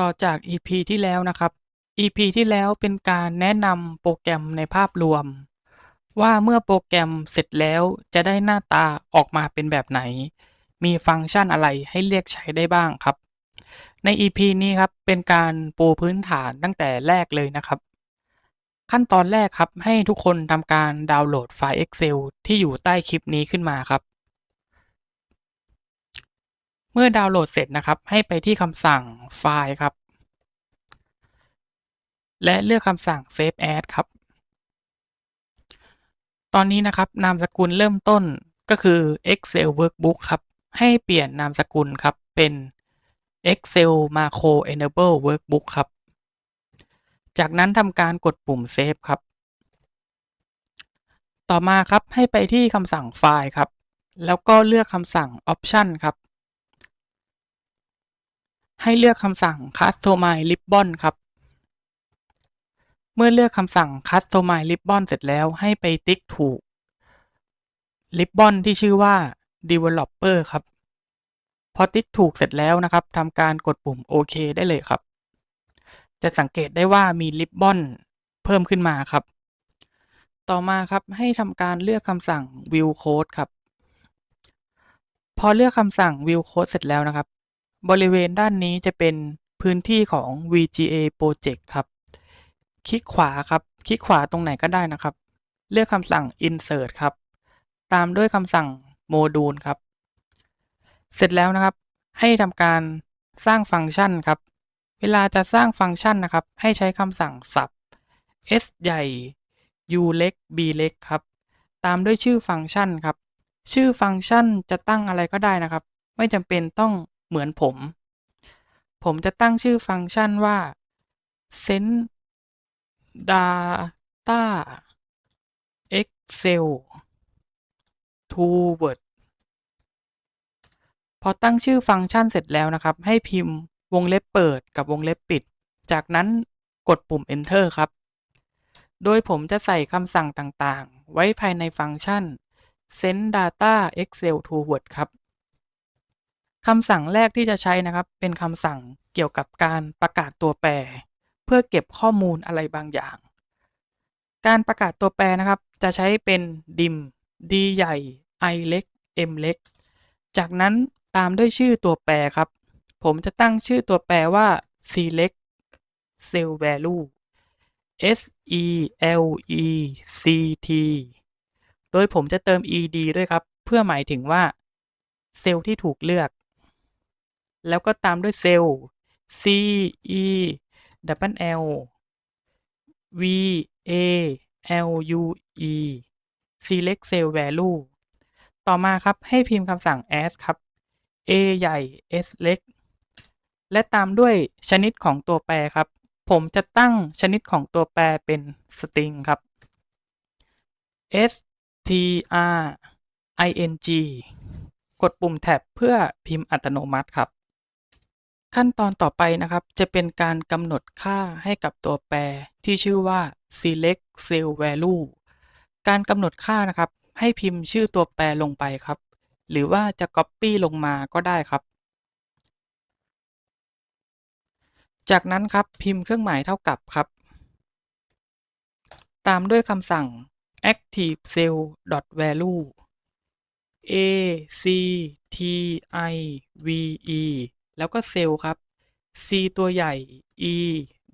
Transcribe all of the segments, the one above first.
ต่อจาก EP ที่แล้วนะครับ EP ที่แล้วเป็นการแนะนำโปรแกรมในภาพรวม ว่าเมื่อโปรแกรมเสร็จแล้วจะได้หน้าตาออกมาเป็นแบบไหน มีฟังก์ชันอะไรให้เรียกใช้ได้บ้างครับ ใน EP นี้ครับเป็นการปูพื้นฐานตั้งแต่แรกเลยนะครับ ขั้นตอนแรกครับให้ทุกคนทำการดาวน์โหลดไฟล์ Excel ที่อยู่ใต้คลิปนี้ขึ้นมาครับ เมื่อดาวน์โหลดเสร็จนะครับ ให้ไปที่คำสั่งไฟล์ครับ และเลือกคำสั่ง Save As ครับ ตอนนี้นะครับนามสกุลเริ่มต้นก็คือ Excel Workbook ครับ ให้เปลี่ยนนามสกุลครับเป็น Excel Macro Enable Workbook ครับ จากนั้นทำการกดปุ่ม Save ครับ ต่อมาครับให้ไปที่คำสั่งไฟล์ครับ แล้วก็เลือกคำสั่ง Option ครับ ให้เลือกคำสั่ง Customize Ribbon ครับ เมื่อเลือกคำสั่ง Customize Ribbon เสร็จแล้วให้ไปติ๊กถูก Ribbon ที่ชื่อว่า Developer ครับ พอติ๊กถูกเสร็จแล้วนะครับทำการกดปุ่มโอเคได้เลยครับ จะสังเกตได้ว่ามี Ribbon เพิ่มขึ้นมาครับ ต่อมาครับให้ทำการเลือกคำสั่ง View Code ครับพอเลือกคำสั่ง View Code เสร็จแล้วนะครับ บริเวณด้านนี้จะเป็นพื้นที่ของ VGA Project ครับ คลิกขวาครับ คลิกขวาตรงไหนก็ได้นะครับ เลือกคำสั่ง Insert ครับ ตามด้วยคำสั่ง Module ครับ เสร็จแล้วนะครับ ให้ทำการสร้างฟังก์ชันครับ เวลาจะสร้างฟังก์ชันนะครับ ให้ใช้คำสั่ง sub s ใหญ่ u เล็ก b เล็กครับ ตามด้วยชื่อฟังก์ชันครับ ชื่อฟังก์ชันจะตั้งอะไรก็ได้นะครับ ไม่จำเป็นต้อง เหมือนผม ผมจะตั้งชื่อฟังก์ชันว่า send data excel to word พอตั้งชื่อฟังก์ชันเสร็จแล้วนะครับ ให้พิมพ์วงเล็บเปิดกับวงเล็บปิด จากนั้นกดปุ่ม enter ครับ โดยผมจะใส่คำสั่งต่างๆ ไว้ภายในฟังก์ชัน send data excel to word ครับ คำสั่งแรกที่จะใช้นะครับ เป็นคำสั่งเกี่ยวกับการประกาศตัวแปร เพื่อเก็บข้อมูลอะไรบางอย่าง การประกาศตัวแปรนะครับ จะใช้เป็น dim d ใหญ่ i เล็ก m เล็ก จากนั้นตามด้วยชื่อตัวแปรครับ ผมจะตั้งชื่อตัวแปรว่า select cell value s e l e c t โดยผมจะเติม ed ด้วยครับ เพื่อหมายถึงว่า เซลล์ที่ถูกเลือก แล้วก็ตามด้วยเซลล์ c e double l v a l u e select cell value ต่อมาครับให้พิมพ์คำสั่ง as ครับ a ใหญ่ s เล็ก และตามด้วยชนิดของตัวแปรครับ ผมจะตั้งชนิดของตัวแปรเป็น string ครับ s t r i n g กดปุ่มแท็บเพื่อพิมพ์อัตโนมัติครับ ขั้นตอนต่อไปนะครับ จะเป็นการกำหนดค่าให้กับตัวแปรที่ชื่อว่า select cell value การกำหนดค่านะครับ ให้พิมพ์ชื่อตัวแปรลงไปครับ หรือว่าจะ copy ลงมาก็ได้ครับ จากนั้นครับพิมพ์เครื่องหมายเท่ากับครับ ตามด้วยคำสั่ง active cell value a c t i v e แล้วก็เซลล์ครับ c ตัวใหญ่ e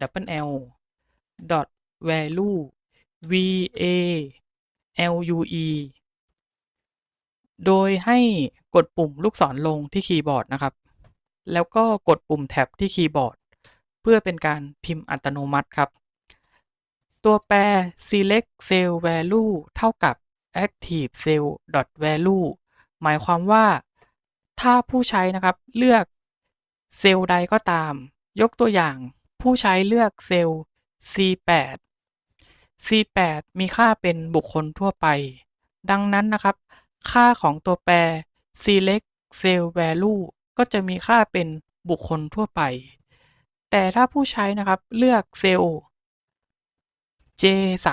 double l dot value v a l u e โดยให้กดปุ่มลูกศรลงที่คีย์บอร์ดนะครับ แล้วก็กดปุ่มแท็บที่คีย์บอร์ด เพื่อเป็นการพิมพ์อัตโนมัติครับ ตัวแปร select cell value เท่ากับ active cell dot value หมายความว่าถ้าผู้ใช้นะครับเลือก เซลล์ใดก็ตาม ยกตัวอย่าง ผู้ใช้เลือกเซลล์ C8 C8 มีค่าเป็นบุคคลทั่วไป ดังนั้นนะครับ ค่าของตัวแปร select cell value ก็จะมีค่าเป็นบุคคลทั่วไป แต่ถ้าผู้ใช้นะครับเลือกเซลล์ J3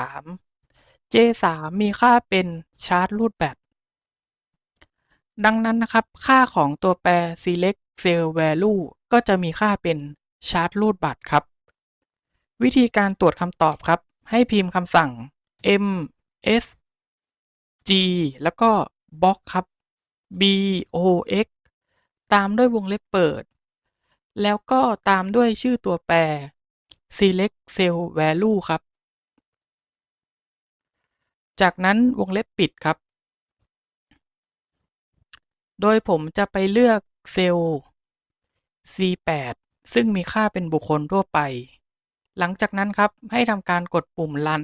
J3 มีค่าเป็นชาร์จรูดแบตดังนั้นนะครับ ค่าของตัวแปร select cell value ก็จะมีค่าเป็นชาร์จรูดบัตรครับ วิธีการตรวจคำตอบครับ ให้พิมพ์คำสั่ง m s g แล้วก็ box ครับ b o x ตามด้วยวงเล็บเปิด แล้วก็ตามด้วยชื่อตัวแปร select cell value ครับ จากนั้นวงเล็บปิดครับ โดยผมจะไปเลือก เซลล์ C8 ซึ่งมีค่าเป็นบุคคลทั่วไป หลังจากนั้นครับให้ทำการกดปุ่ม Run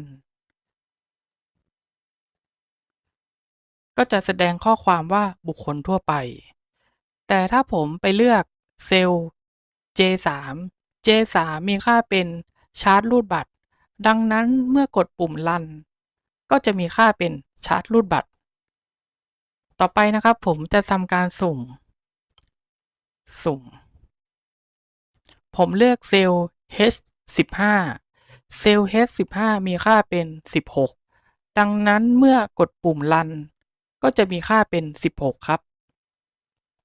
ก็จะแสดงข้อความว่าบุคคลทั่วไป แต่ถ้าผมไปเลือกเซลล์ J3 J3 มีค่าเป็นชาร์จรูดบัตร ดังนั้นเมื่อกดปุ่ม Run ก็จะมีค่าเป็นชาร์จรูดบัตร ต่อไปนะครับผมจะทำการสุ่ม สุ่ม ผมเลือกเซลล์ H15 เซลล์ H15 มีค่าเป็น 16 ดังนั้นเมื่อกดปุ่ม Run ก็จะมีค่าเป็น 16 ครับ